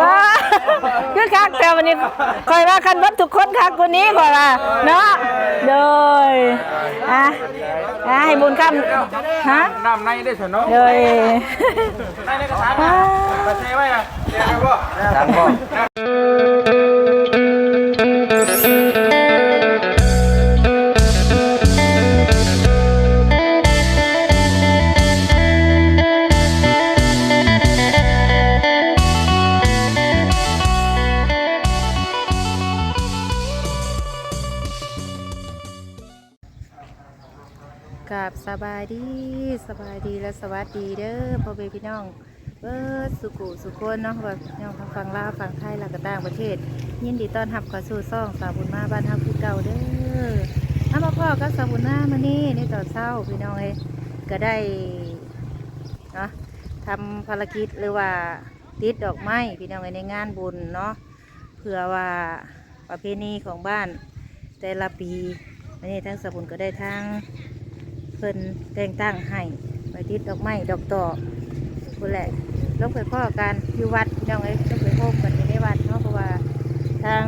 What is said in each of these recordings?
บ้าคือคักแต่วันนี้คอยว่าคันวัดทุกคนคักคนนี้คอยว่าเนาะโดยอะอะให้บุญคำฮะน้ำในได้สนองโดยในในกระถางนะกระเทไว้นะเดี๋ยวบ่ทางบ่ สบายดีสบายดีและสวัสดีเด้อพ่อเบพี่น้องเบิดสุกุสุคนเนาะแบบน้องทั้งฝั่งลาวฝั่งไทยและก็ต่างประเทศ ยินดีต้อนรับเข้าสู่ซ่องสาวบุญมาบ้านฮักคือเก่าเด้อถ้ามาพ่อก็สาวบุญมามานี่ในตอนเช้าพี่น้องเอ้ก็ได้เนาะทำภารกิจหรือว่าติดดอกไม้พี่น้องเอ้ในงานบุญเนาะเพื่อว่าประเพณีของบ้านแต่ละปีวันนี้ทั้งสาวบุญก็ได้ทั้ง พิ่นแต่งตั้งให้ไปติดดอกไม้ดอกต่อกคนแหละต้องไปพ่อกันอยู่วัดพี่น้องเอ้ยต้องไปพกันอยู่ในวัดเนาะเพราะว่าทาง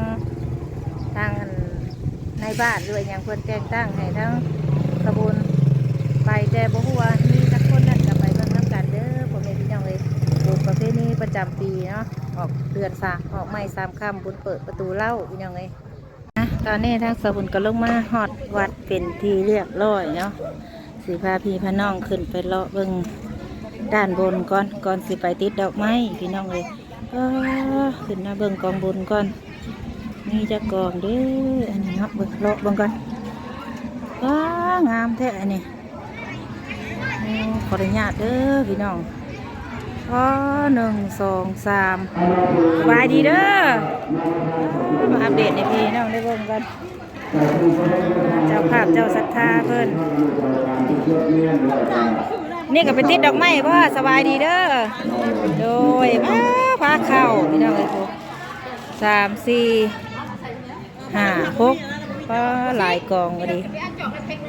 ทางในบ้านด้วยอย่างเพิ่นแต่งตั้งให้ทั้งขบวนไปแต่บ่ฮู้ว่ามีสักคนนั่นก็ไปเบิ่งน้ำกันเด้อพ่อแม่พี่น้องเอ้ยบุญประเพณีประจำปีเนาะออกเดือนสามออกไม้สามค่ำบุญเปิดประตูเล่าพี่น้องเอ้ยอะตอนนี้ทางสบุญก็ลงมาฮอดวัดเป็นทีเรียบร้อยเนาะ สิพาพี่พาน้องขึ้นไปเลาะเบิ่งด้านบนก่อนก่อนสิไปติดดอกไม้พี่น้องเลยขึ้นมาเบิ่งกองบุญก่อนนี่จะกองเด้ออันนี้เนาะเบิ่งเลาะเบิ่งก่อนว้างามแท้อันนี้ขออนุญาตเด้อพี่น้องอ๋อหนึ่งสองสามสบายดีเด้อมาอัปเดตในพี่น้องได้เบิ่งกัน เจ้าภาพเจ้าศรัทธาเพิ่นนี่ก็เป็นติดดอกไม้ว่าสบายดีเด้อโดยมาพาเข้าพี่น้องเลยครูสามสี่ห้าหกก็หลายกองก็ดี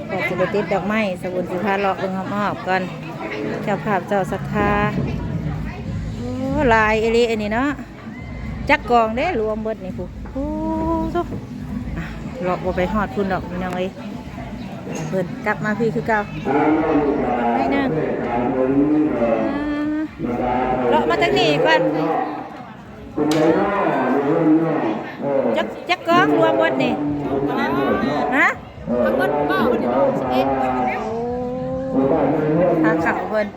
ก็จะไปติดดอกไม้สบุนสิพาเลาะเบิ่งหอบๆกันเจ้าภาพเจ้าศรัทธาโอ้ลายเอลีอันนี้เนาะจักกองเด้รวมเบิดนี่ครูโอ้ทุก เลาะบ่ไปหอดคุณดอกพี่น้องเอ้ยเพิ่นกลับมาพี่คือเก่าไม่นั่งอ่าเลาะมาจากนี่ก่อนจักจักกองรวมหมดนี่ฮะทั้งหมดเก้าสิบเอ็ดทางเข่าเพิ่น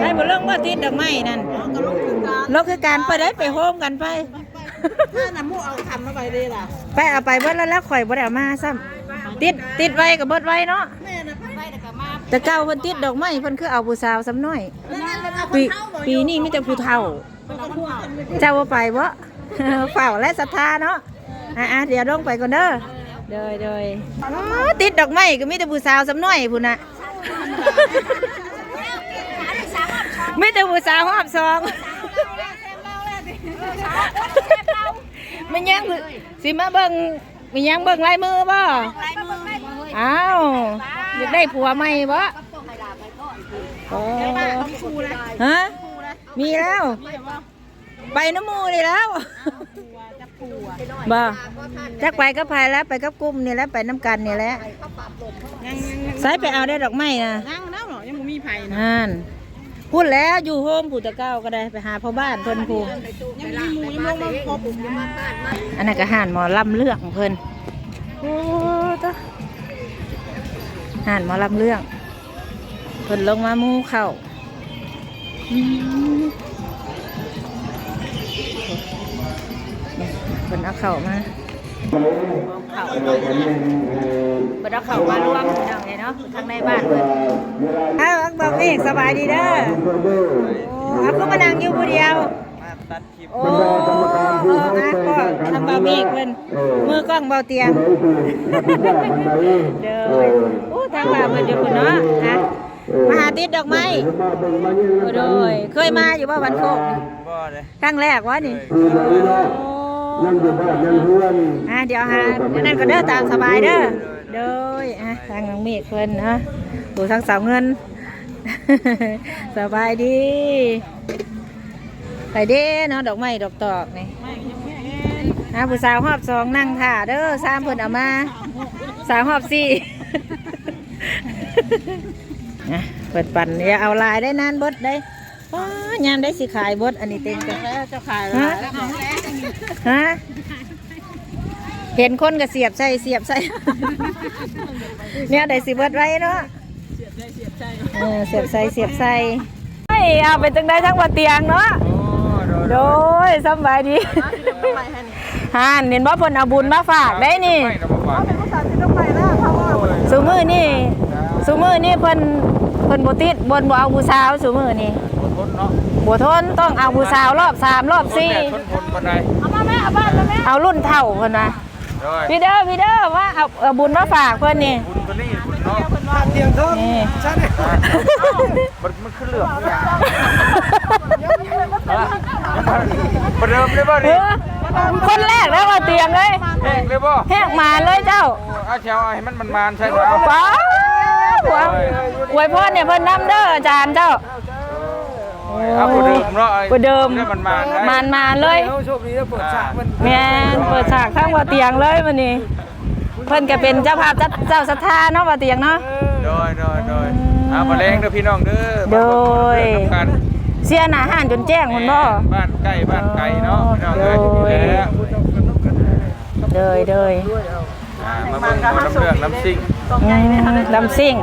ได้บ่ลงบ่ติดดอกไม้นั่นลงคือการไปได้ไปโฮมกันไป ถ้าน้ำมูกเอาทำมาไปเลยล่ะไปเอาไปเบิดแล้วแล้วข่อยบ่ได้เอามาซ้ำติดติดไว้กับเบิดไว้เนาะแม่นะไปแต่ก็มาแต่เก่าเพิ่นติดดอกไม้เพิ่นคือเอาผู้สาวซ้ำน้อยปีปีนี้มีแต่ผู้เฒ่าเจ้าบ่ไปบ่ เฝ้าและศรัทธาเนาะอะๆเดี๋ยวลงไปก่อนเด้อเดยเดยอ๋อติดดอกไม้ก็มีแต่ผู้สาวซ้ำน้อยพุ่นน่ะ มีแต่ผู้สาวหอบซอง มันยังสิมาเบิ่งมันยังเบิ่งลายมือบ่อ้าวอยากได้ผัวใหม่บ่โอ้ฮะมีแล้ว ไปน้ำหมูนี่แล้วบ่จักไปกับไผแล้วไปกับกลุ่มนี่แหล้วไปน้ำกันนี่แหละใส่ไปเอาได้ดอกไม้นะนั่งน้ำหรอยังไม่มีไผ่นะนั่น พูดแล้วอยู่โฮมผู้ตะเก้าก็ได้ไปหาพ่อบ้านเพิ่นผู้ยังมีหมูยังลงมาพอปุ๊บยังมาบ้านมาอันนั้นก็ห่านหมอลำเรื่องเพิ่นโอ้ตะห่านหมอลำเรื่องเพิ่นลงมามูเข่าเพิ่นเอาเข่ามา เข่าเพิ่นเอาเข่ามาร่วมพี่น้องไงเนาะข้างในบ้านเพิ่นอ้าวอักบอกเอกสบายดีเด้อโอ้เอาก็มานั่งอยู่ผู้เดียวโอ้เออนะก็ทำบาเมฆเพิ่นมือกล้องเบาเตียงเด้อโอ้ทางว่านเพิ่นอยู่พุ่นเนาะนะมาหาติดดอกไม้โอ้ยเคยมาอยู่บ่วันโคกบ่เลยครั้งแรกวะนี่โอ้ ยังอยู่บ้านยังเพื่อนอะเดี๋ยวหาเดี๋ยวนั่นก็เด้อตามสบายเด้อโดยอะทางน้องเมฆเพิ่นเนาะผู้ทางสาวเงิน สบายดีไปเด้เนาะดอกไม้ดอกตอกนี่อะผู้สาวหอบสองนั่งท่าเด้อสามเพิ่นเอามาสาวหอบสี่นะเปิดปั่นอย่าเอาลายได้นานบดได้ ยามได้สิขายเบดอันนี้เต็มกันแล้วจะขายฮะฮะเห็นคนก็เสียบใส่เสียบใส่เนี่ยได้สิเบิดไว้เนาะเออเสียบใส่เสียบใส่เฮ้ยเอาไปจังได้ทั้งบนเตียงเนาะโอ้โดโดยสำบายดีฮานเห็นว่าเพิ่นเอาบุญมาฝากได้นี่ไม่นะบอกว่าสูมือนี่สูมือนี่เพิ่นเพิ่นบ่ติดบนบ่เอาผู้สาวสูมือนี่ ทนเนาะบ่ทนต้องเอาผู้สาวรอบสามรอบสี่ทนทนคนใดเอารุ่นเท่าเพิ่นนะโดยพี่เด้อพี่เด้อว่าเอาเอาบุญมาฝากเพิ่นนี่บุญตัวนี้บุญเนาะเตียงทองนี่ใช่ไหมมันมันขึ้นเหลืองเนี่ยประเดิมเลยบ่เอดิอคนแรกแล้วมาเตียงเลยแห้งเลยบ่แหกมาเลยเจ้าเอาแถวให้มันมันมานใช่ไหมเอาป้าหัวอวยพรเนี่ยเพิ่นนำเด้ออาจารย์เจ้า เอาประเดิมเนาะประเดิม มันมานมานมาเลย โชคดีเปิดฉากมันแม่นเปิดฉากทั้งว่าเตียงเลยมื้อนี้ เพิ่นก็เป็นเจ้าภาพเจ้าเจ้าศรัทธาเนาะว่าเตียงเนาะ โดยโดยโดยเอามาแรงเด้อพี่น้องเด้อโดย มาเบิ่งกันเสียหน้าห้านจนแจ้งหุ่นบ่บ้านใกล้บ้านไกลเนาะพี่น้องเอ้ยโดยแล้วเดยเดยอ่า มาเบิ่งหมอลำเรื่องลำซิ่ง อืมลำซิ่ง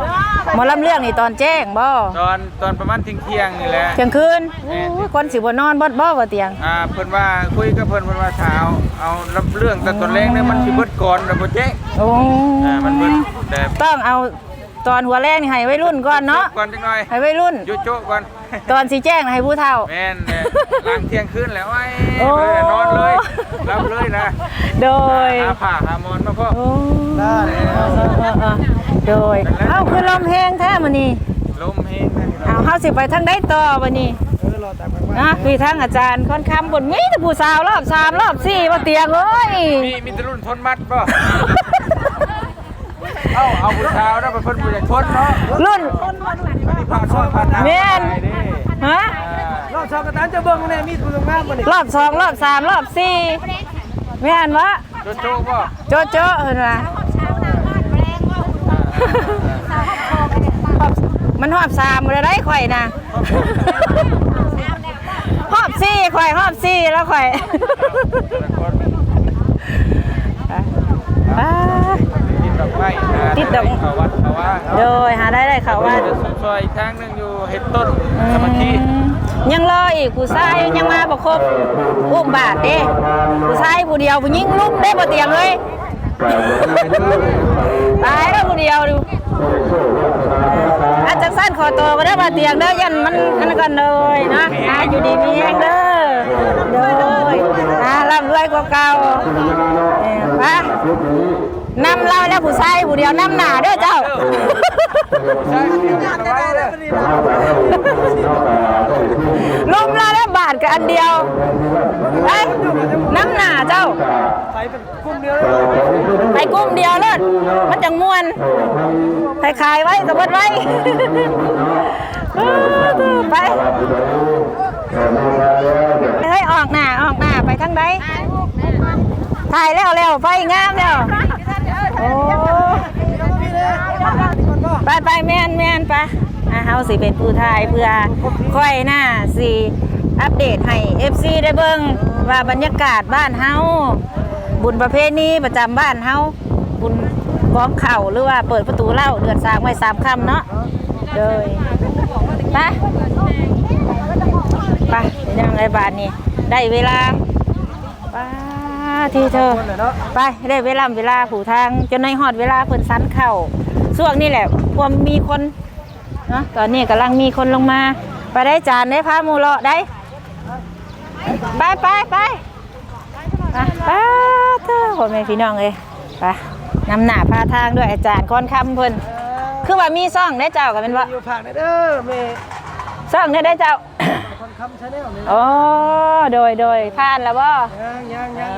หมอลำเรื่องนี่ตอนแจ้งบ่ตอนตอนประมาณเที่ยงเที่ยงๆนี่แหละ เที่ยงคืนโอ้ยคนสิบ่นอนบ่บ่ว่าเตียง อ่าเพิ่นว่าคุยกับเพิ่นเพิ่นว่าเช้าเอาลำเรื่องแต่ตอนแรกเนี่ยมันสิเบิดก่อนแล้วบ่แจ้งโอ้อ่ามันเบิดแต่ต้องเอา ตอนหัวแรกนี่ให้วัยรุ่นก่อนเนาะก่อนจังหน่อยให้วัยรุ่นโยโจะก่อนตอนสิแจ้งให้ผู้เฒ่าแม่นแม่นหลังเที่ยงคืนแล้วไอ้โอ้เลยนอนเลยรับเลยนะโดยหาผ้าหามอนมาพ่อโอ้โดยเอ้าคือลมแห้งแท้มื้อนี้ลมเฮงนะพี่น้เอาองเฮาสิไปทางใดต่อวันนี้นะพี่ทางอาจารย์ค่อนคำบนมีแต่ผู้สาวรอบสามรอบสี่ว่าเตียงเอ้ยมีมีแตรุ่นทนมัดป่ะ เอ้าเอาผู้ชาวนะไปเพิ่นผู้ใหญ่ทนเนาะรุ่นมีผ่านซ้อนผ่านน้ำแม่นไปเด้ฮะรอบชาวกระตานจะเบิ่งแน่มีผู้งามบ่นี่รอบสองรอบสามรอบสี่แม่นวะโจโจ้ป่ะโจ๊ะโจ๊ะเห็นไหมมันหอบสามเลยได้ข่อยนะหอบสี่ข่อยหอบสี่แล้วข่อยอ่าติ ดดอกไม้นะติดดอก เขาวัดเขาว่าโดยหาได้ได้เขาว่าจะสุดซอยอีกทางหนึงอยู่เห็ดต้นสมาธิยังรออีกผู้ชายยังมาประครบอุ้มบาทเด้ผู้ชายผู้เดียวผู้หญิงลุกได้บ่เตียงเลยตายแล้วผู้เดียวดูอาจจะสั้นขอตัวก็ได้บ่เตียงเด้อยันมันอันนั้นกันเลยนะอาอยู่ดีมีแห้งเด้อเด้ออ่าร่ำรวยกว่าเก่าเออไป นำเราแล้วผู้ชายผู้เดียวนำหน้าเด้อเจ้า ใช่เดียวจะไว้เลยลมเราแล้วบาทกับอันเดียวไอ้ยน้ำหนาเจ้า ไปเป็นกลุ่มเดียวไปกุ้มเดียวเลยมันจังมวนไปขายไว้กับเบิดไว้ ไปเฮ้ยออกหน้าออกหน้าไปทางใดถ่ายแล้วแล้วไฟงามแล้วโอ้ ไปไปแม่นแม่นไปอะเฮาสิเป็นผู้ถ่ายเพื่อค่อยหน้าสิอัปเดตให้ FC ได้เบิ่งว่าบรรยากาศบ้านเฮาบุญประเพณีประจำบ้านเฮาบุญกองเข่าหรือว่าเปิดประตูเล่าเดือนสามไว้สามคำเนาะเลยไปไปเป็นยังไงบาทนี่ได้เวลาไปทีเธอไปได้เวลาเวลาผูทางจนในหอดเวลาเพิ่นสันเข่า ช่วงนี้แหละความมีคนเนาะตอนนี้กำลังมีคนลงมา ไปได้จานได้พาหมูเลาะได้ไปไปไปไปไปเถอะพ่อแม่พี่น้องเลยไปนำหน้าพาทางด้วยอาจารย์ค่อนคำเพิ่นคือว่ามีซ่องได้เจ้ากันเป็นว่าอยู่ผักเด้อแม่ซ่องได้ได้เจ้าคนคำชาแนลนี่อ๋อโดยโดยผ่านแล้วบ่ยังยังเอยัง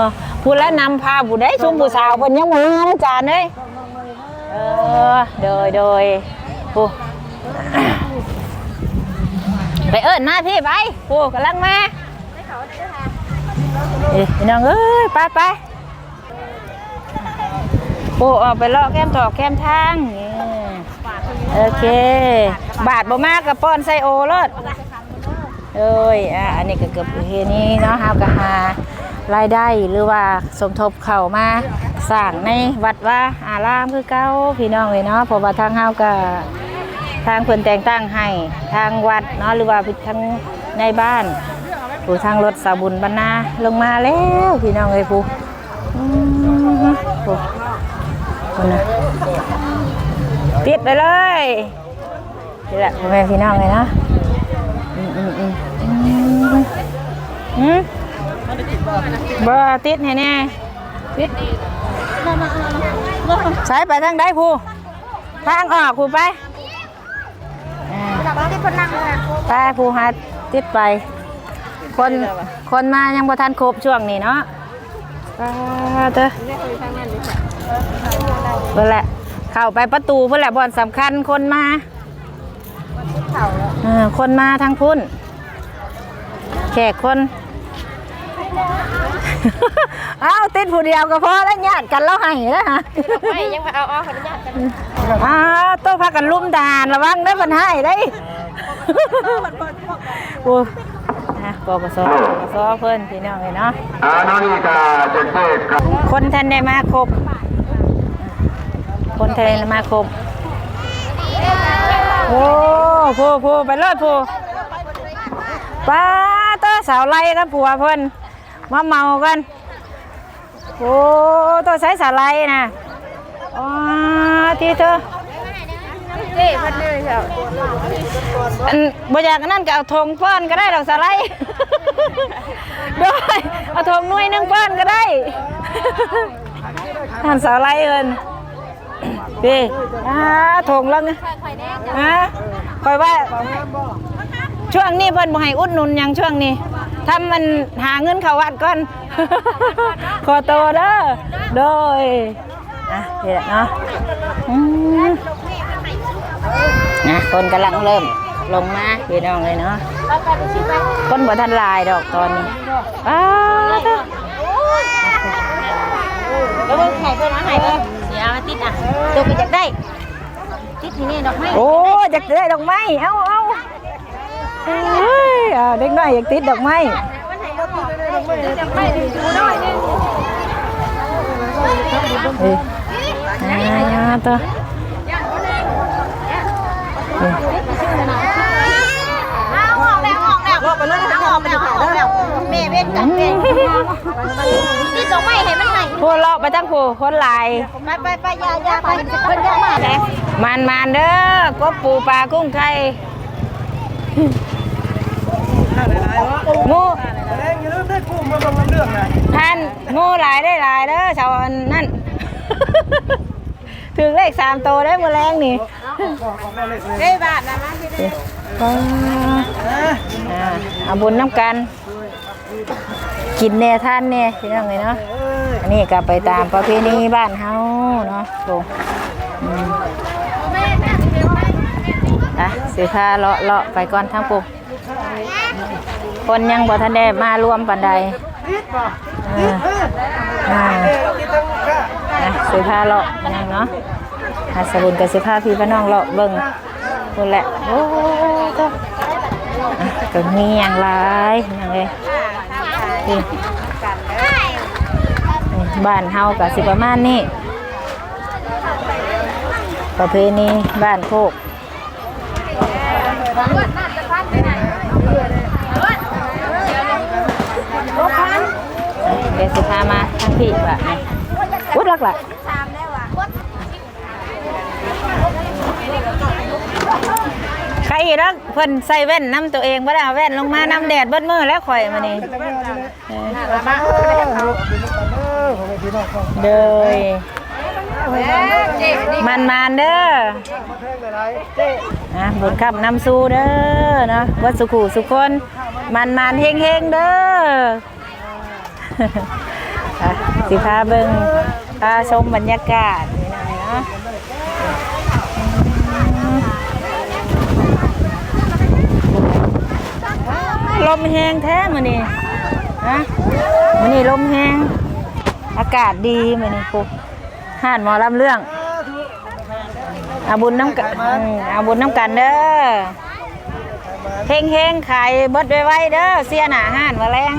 อผู้แล้วนำพาผู้ได้ชุมผู้สาวเพิ่นยังบ่มานะจานเอ้ยเออโดยโดยผู้ไปเอิ้นมาพี่ไปผู้กำลังมาเอ้ยพี่น้องเอ้ยไปไปผู้ออกไปเลาะแก้มถอกแก้มทางนี่โอเค บาทบ่มากกับป้อนไซโอรถเอ้ยอะอันนี้ก็เกือบเฮนี้เนาะฮาก็หารายได้หรือว่าสมทบเข้ามา สร้างในวัดว่าอารามคือเก่าพี่น้องเลยเนาะเพราะว่าทางเฮาก็ทางเพิ่นแต่งตั้งให้ทางวัดเนาะหรือว่าทางในบ้านผู้ทางรถสาบุญบรรณาลงมาแล้วพี่น้องเอ้ยผู้อืมผู้คนนะติดไปเลยนี่แหละพ่อแม่พี่น้องเลยนะอืมอืมอืมอืมอืมบ่ติดให้แน่ติด ใช้ไปทางใดผู้ทางออกผู้ไปไปผู้หาติดไป คนคนมายังบ่ทันครบช่วงนี้เนาะไปเถอเบิ่นแหละเข้าไปประตูเพื่อแหละบอนสำคัญคนมาคนมาทางพุ่นแขกคน อ้าติดผู้เดียวก็พอแล้วญาติกันแล้วให้แล้วฮะไม่ยังมาเอาเอาขออนุญาตกันอ้าวต้องพากันลุ่มทหารระวังได้ปัญหาได้โอ้นะปปสปปสเพิ่นพี่น้องเลยเนาะอาโนนิกาเจ็ดเจ็ดครับคนทันได้มาครบ คนทันได้มาครบโอ้โพโพไปเลยโพป้าเตอสาวไล่กับผัวเพิ่น มาเมากันโอ้ตัวใช้สาวไล่นะอ๋อที่เธอเจ้พันเลยเถอะอันบ่อยากอันนั่นก็เอาธงป้อนก็ได้ดอกสาวไล่โดยเอาธงหน่วยหนึงป้อนก็ได้ท่านสาวไล่เอินพี่อ่าธงแล้วไงฮะคอยว่าช่วงนี้เพิ่นบ่ให้อุดหนุนหยังช่วงนี้ ทำมันหาเงินเข้าวัดก่อน ขอโตวเด้อโดยอะนี่แหละเนาะอืมนะคนกำลังเริ่มลงมาพี่น้องเลยเนาะคนบ่ทันหลายดอกตอนนี้อ้าวเด้อแล้วเพิ่งไข่เพิ่งมาไข่เพิ่งเดี๋ยวติดอะตัวก็อยากได้ติดที่นี่ดอกไม้โอ้อยากได้ดอกไม้เอาเอา เฮ้ยอ่าเด็กน้อยอยากติดดอกไม้ดอกไม้ดีดูหน่อยนึงเอ้ยอ่าตัวเอ้ยอาออกแล้วออกแล้วออกไปเลยอออกแล้วออกแล้วแม่เว้นกันแม่ติดดอกไม้เห็นมันไหนผู้เลาะไปทั้งผู้คนหลายไปไปไปยายาไปเพิ่นยามาแล้วมันมันเด้อกบปูปลากุ้งไข่ หมูแรงอย่าลืมได้กู้มาบังเรื่องนะท่านหมูหลายได้หลายเด้อชาวอันนั่นถึงเลขสามโตได้หมือแรงนี่เด้บาทนะมาที่นี่อ่าเอาบุญน้ำกัน กินแน่ท่านแน่พี่น้องเลยเนาะอันนี้ก็ไปตามประเพณีบ้านเฮาเนาะโตอืมอะสิพาเลาะเลาะไปก่อนทั้งปุ๊ คนยังบ่ทันได้มารวมปันใดเอออ่าอะสิพาเลาะยังเนาะอาสบุญกับสิพาพี่พี่น้องเลาะเบิ่งพุ่นแหละ โอ้ก็ก็มีอย่างหลายอย่างเลยบ้านเฮากับสิประมาณนี้ประเพณีบ้านโคก เดี๋ยวสิพามาทางพี่ว่ะวุดลักหละใครอีกแล้วเพิ่นใส่แว่นน้ำตัวเองบ่ได้เอาแว่นลงมาน้ำแดดเบิดมือแล้วข่อยมานี่เออเดยมันมานเด้อมาแทงหลายๆเจ๊อะบุญขับนำสู้เด้อเนาะวัดสุขุสุคนมันมานเฮงเฮงเด้อ สิพาเบิ่งพาชมบรรยากาศนี่หน่อยเนาะลมแห้งแท้มื้อนี้ฮะมื้อนี้ลมแห้งอากาศดีมื้อนี้ปุ๊บห่านหมอลำเรื่องเอาบุญน้ำกันอืมเอาบุญน้ำกันเด้อเฮงเฮงขายเบิดไว้เด้อเสียหนาห้านมาแรง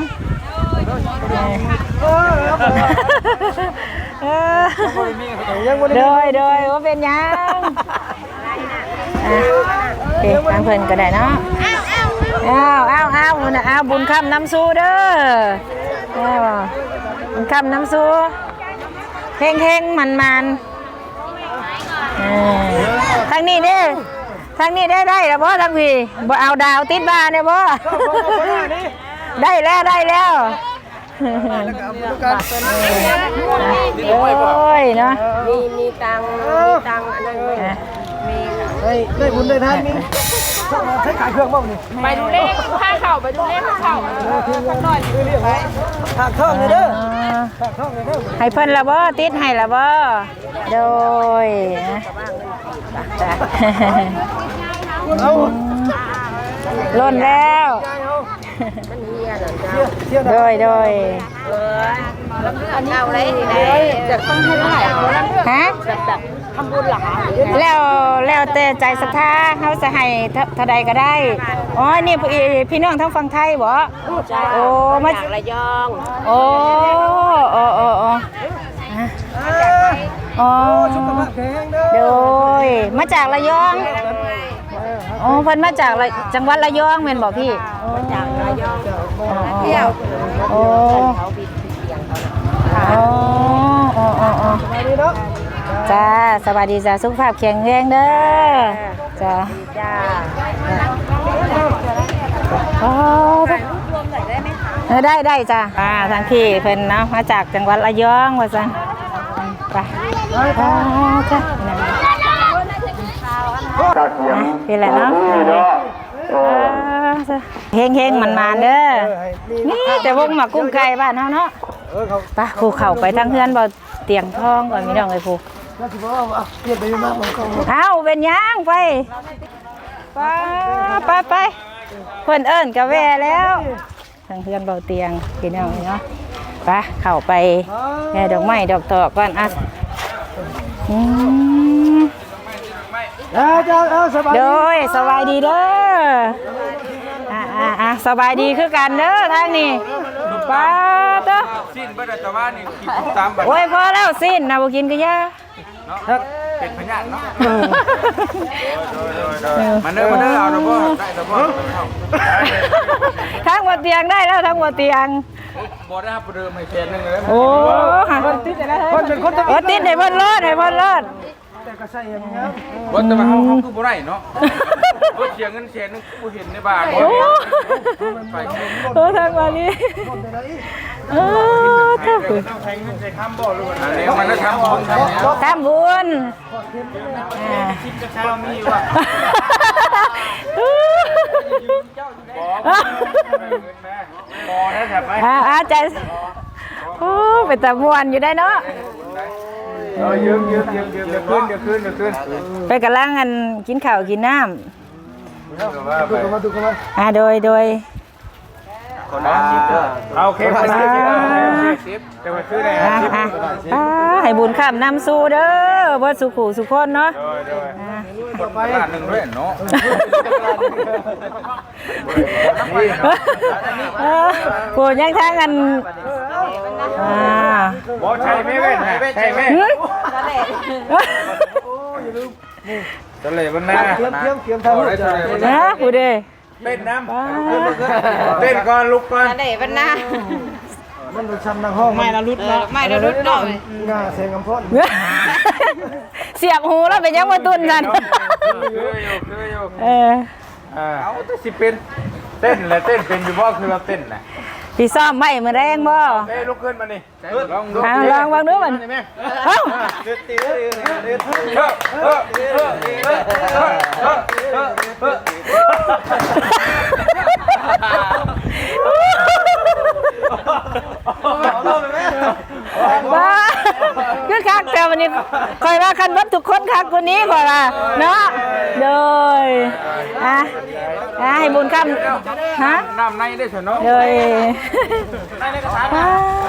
โดได้ยโดยว่าเป็นยังอะโอเคทางเพิ่นก็ได้เนาะอ้าวอ้าวอ้าวบุญอ้าวบุญคำน้ำสู้เด้ออ้าวบุญคำน้ำสู้เฮงเฮงมันมันๆเออทางนี้เด้อทางนี้ได้ได้แล้วบ่ทางพี่บ่เอาดาวติดบ้านเนี่ยบ่ได้แล้วได้แล้ว โอ้ยเนาะมีมีตังค์มีตังค์อันนั้นไหมอะได้ได้บุญได้ทานมีใช้ขายเครื่องบ้างนี่ไปดูเลขผ้าเข่าไปดูเลขผ้าเข่าคือเรียกไว้ถากท่องเลยเด้อถากท่องเลยเด้อให้เพิ่นละบ่ติดให้ละบ่โดยนะจ้ะเอาล้นแล้ว โดยโดยอันนี้เอาอะไรดีไหนจะต้องให้ได้ฮะแบบแบบทำบุญเหรอคะแล้วแล้วแต่ใจศรัทธาเฮาจะให้เท่าเท่าใดก็ได้อ๋อนี่พี่พี่น้องทั้งฝั่งไทยบ่โอ้มาจากระยองโอ้โอ้โอ้โอ้อะอ๋อสุขภาพแข็งเด้อโดยมาจากระยอง โอ้เพิ่นมาจากระจังหวัดระยองแม่นบ่พี่จากระยองอ๋อเที่ยวโอ้เขาบินเสียงเขาอ๋ออ๋ออ๋ออ๋อมาดีเนาะจ้าสวัสดีจ้าสุขภาพแข็งแรงเด้อจ้าจ้าอ๋อเออได้ได้จ้าอ่าทางพี่เพิ่นเนาะมาจากจังหวัดระยองว่าซั่นไปอ่าจ้า ตาเสียงนี่แหละเนาะเนาะเฮงเฮงมันมาเด้อนี่แต่วงหมักกุ้งไก่บ้านเฮาเนาะเออเขาไปผูเข้าไปทางเฮือนบ่เตียงทองก่อนพี่น้องไอ้ผูน่าสิบอกเลยนไปมากเอาเป็นหยังไปไปไปไปเพิ่นเอิ้นกะแวแล้วทางเฮือนเบาเตียงพี่น้องเนาะไปเข้าไปแม่ดอกไม้ดอกตอกก่อนอะอืม เออเจ้าเออสบายโดยสบายดีเด้ออะอะอะสบายดีคือกันเด้อทางนี้ป้าเด้อสิ้นเบิดแต่ว่านี่คิดตามบัตรโอ้ยพอแล้วสิ้นนะบ่กินก็ยาเนาะเป็นพยานเนาะโดยโดยโดยมันเด้อมันเด้อเอาระเบิดได้ระเบิดเข้าทั้งบ่เตียงได้แล้วทั้งบ่เตียงบ่ได้ครับเดิมให้แสนนึงเลยโอ้คนติดอะไรคนเป็นคนตะโอ้ติดให้เพิ่นรอดให้เพิ่นรอดแต่ ก็ใส่อย่างเงี้ยบ่แต่ว่าเฮาเฮาคือบ่ได้เนาะบ่เสียเงินแสนนึงบ่เห็นในบ้านบ่โอ้ไปโอ้ทางวันนี้เออเจ้าคุณอันนี้มันจะทำบุญทำเนี่ยทำบุญอ่าเช้ามีว่ะบ่ได้ครับไปอ่าอ่าใจโอ้เป็นตะมวนอยู่ได้เนาะ เออยืมยืมยืมยืมเดี๋ยวขึ้นเดี๋ยวขึ้นเดี๋ยวขึ้นไปกำลังกันกินข้าวกินน้ก็ว่าไปดูกันมาดูกันมาำอ่าโดยโดย คนละสิบเด้อเอาโอเคไปสิบสิบแต่ว่าคือได้อ่าสิบอ่าอ่าให้บุญข้ามนำสู่เด้อบ่สุขูสุคนเนาะโดยโดยอ่าคนไปล้านหนึ่งด้วยเนาะเออโหยังทางกัน อ่าบ่ใช่ไม่เว้นใช่ไหมหึทะเลบนหน้าเตรียมเตรียมเตรียมทำได้ทะเลบนหนะน้าผู้เด้เต้นน้ำเต้นก่อนลุกก่อนเด็วันหน้ามันดูช้ำนังห้องไม่ละรุดเนาะไม่เรารุดหน่อยงาเสียงกำพ้นเสียบหูแล้วเป็นยังมาตุนกันคืออยู่คืออยู่เออเอาแต่สิเป็นเต้นแหละเต้นเป็นอยู่บ่คือว่าเต้นน่ะ พี่ซ่อมไว้มื้อแรงบ่เอ้ยลุกขึ้นมานี่ลองดูเอาลองวางดูมันเอ้า บ้าคือคักแต่วันนี้คอยว่าคันวัดทุกคนคักคนนี้ก่อนล่ะเนาะโดยอะอะให้บุญคำฮะน้ำในได้สนองโดยในในกระถาง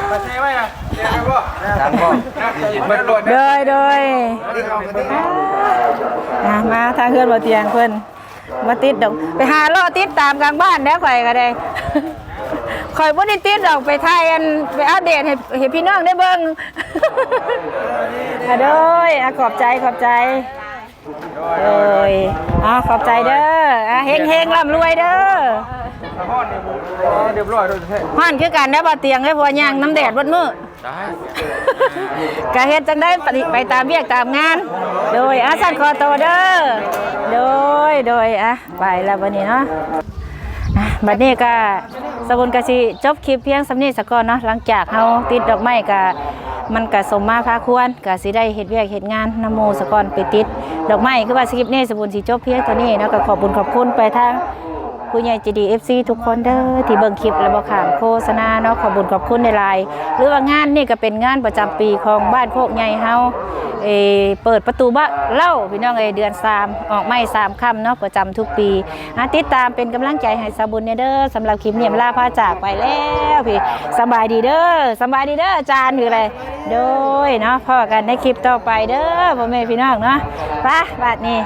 ไปเทไว้นะเทไว้บ่ทางบ่มันหล่นโดยโดยอะมาทางเพื่อนบ่เตียงเพื่อนมาติดดอกไปหาล่อติดตามกลางบ้านแล้วข่อยก็ได้ ข่อยบ่ได้ติดดอกไปถ่ายอันไปอัปเดตให้ให้พี่น้องได้เบิ่งอะโดยอะขอบใจขอบใจโดยอะขอบใจเด้ออะเฮงเฮงๆร่ำรวยเด้อห้อนนี่เรียบร้อยด้วยเท่ฮ้อนคือกันได้อบ่เตียงให้พอย่างน้ำแดดเบดมื้อได้กะเฮ็ดจังได้ปฏิไปตามเวียกตามงาน โดยอาสันคอโตเด้อโดยโดยอะไปแล้ววันนี้เนาะอะบัดนี้ก็ สกุลกะสิจบคลิปเพียงสำนี้สะก่อนเนาะหลังจากเฮาติดดอกไม้กะมันกะสมมาพาควรกะสิได้เฮ็ดเวียกเฮ็ดงานนโมสะก่อนไปติด ดอกไม้คือว่าสคลิปนี้สกุลสิจบเพียงตัวนี้เนาะก็ขอบคุญขอบคุณไปทาง ผู้ใหญ่จีดีเอฟซีทุกคนเด้อที่เบิ่งคลิปและบ่ขามโฆษณาเนาะขอบุญขอบคุณในไลน์หรือว่างานนี่ก็เป็นงานประจำปีของบ้านโคกใหญ่เฮาเออเปิดประตูบ้านเล่าพี่น้องเอยเดือน3ออกไม่3ค่ำเนาะประจำทุกปีหาติดตามเป็นกำลังใจให้สาบุญเนี่ยเด้อสำหรับคลิปเนี้ลาพาจากไปแล้วพี่สบายดีเด้อสบายดีเด้ออาจารย์คืออะไรโดยเนาะพอกันในคลิปต่อไปเด้อพ่อแม่พี่น้องเนาะไปบัดนี้